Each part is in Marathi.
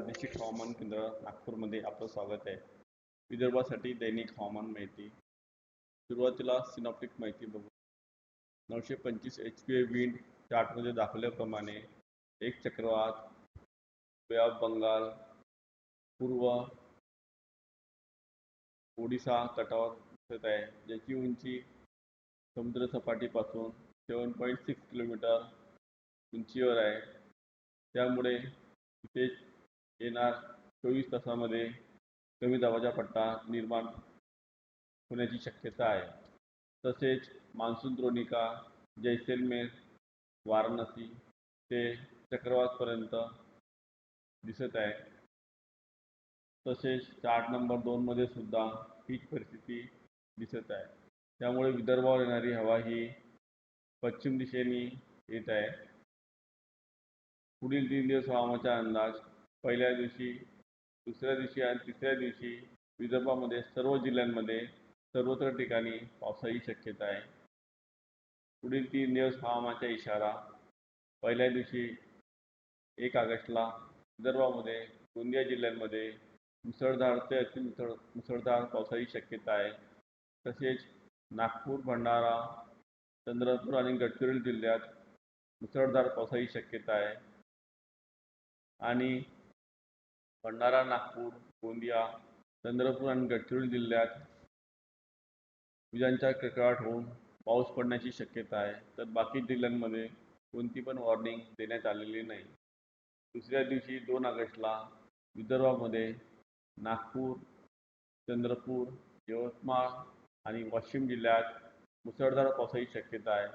प्रादेशिक हवामान केंद्र नागपूरमध्ये आपलं स्वागत आहे. विदर्भासाठी दैनिक हवामान माहिती. सुरुवातीला सिनॉप्टिक माहिती बघू. नऊशे पंचवीस एच पी ए विंड चार्टमध्ये दाखवल्याप्रमाणे एक चक्रवात बे ऑफ बंगाल पूर्व ओडिसा तटावर दिसत आहे. ज्याची उंची समुद्रसपाटीपासून सेवन पॉईंट सिक्स किलोमीटर उंचीवर आहे. त्यामुळे तिथे येणार चोवीस तासामध्ये कमी दाबाचा पट्टा निर्माण होण्याची शक्यता आहे. तसेच मान्सून द्रोणिका जैसलमेर वाराणसी ते चक्रवातपर्यंत दिसत आहे. तसेच चार्ट नंबर दोनमध्ये सुद्धा हीच परिस्थिती दिसत आहे. त्यामुळे विदर्भावर येणारी हवा ही पश्चिम दिशेने येत आहे. पुढील तीन दिवस हवामानाचा अंदाज पहिल्या दिवशी दुसऱ्या दिवशी आणि तिसऱ्या दिवशी विदर्भामध्ये सर्व जिल्ह्यांमध्ये सर्वत्र ठिकाणी पावसाची शक्यता आहे. पुढील तीन दिवस हवामानाचा इशारा पहिल्या दिवशी एक ऑगस्टला विदर्भामध्ये गोंदिया जिल्ह्यांमध्ये मुसळधार ते अति मुसळ मुसळधार पावसाची शक्यता आहे. तसेच नागपूर भंडारा चंद्रपूर आणि गडचिरोली जिल्ह्यात मुसळधार पावसाची शक्यता आहे. आणि भंडारा नागपूर गोंदिया चंद्रपूर आणि गडचिरोली जिल्ह्यात विजांचा कडकडाट होऊन पाऊस पडण्याची शक्यता आहे. तर बाकी जिल्ह्यांमध्ये कोणती पण वॉर्निंग देण्यात आलेली नाही. दुसऱ्या दिवशी दोन ऑगस्टला विदर्भामध्ये नागपूर चंद्रपूर यवतमाळ आणि वाशिम जिल्ह्यात मुसळधार पावसाची शक्यता आहे.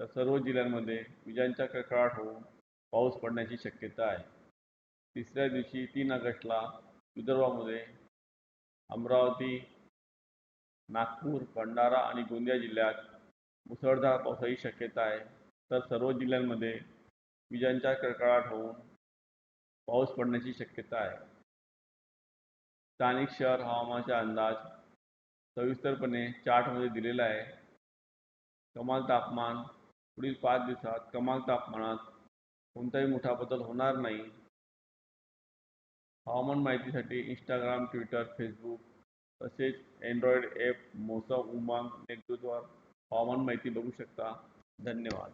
तर सर्व जिल्ह्यांमध्ये विजांचा कडकडाट होऊन पाऊस पडण्याची शक्यता आहे. तिसऱ्या दिवशी तीन ऑगस्टला विदर्भामध्ये अमरावती नागपूर भंडारा आणि गोंदिया जिल्ह्यात मुसळधार पावसाची शक्यता आहे. तर सर्व जिल्ह्यांमध्ये विजांचा कडकडाट होऊन पाऊस पडण्याची शक्यता आहे. स्थानिक शहर हवामानाचा अंदाज सविस्तरपणे चार्टमध्ये दिलेला आहे. कमाल तापमान पुढील पाच दिवसात कमाल तापमानात कोणताही मोठा बदल होणार नाही. हवामान माहितीसाठी इंस्टाग्राम ट्विटर फेसबुक तसेच अँड्रॉइड ॲप मोसम उमांग नेटवर्कवर हवामान माहिती बघू शकता. धन्यवाद.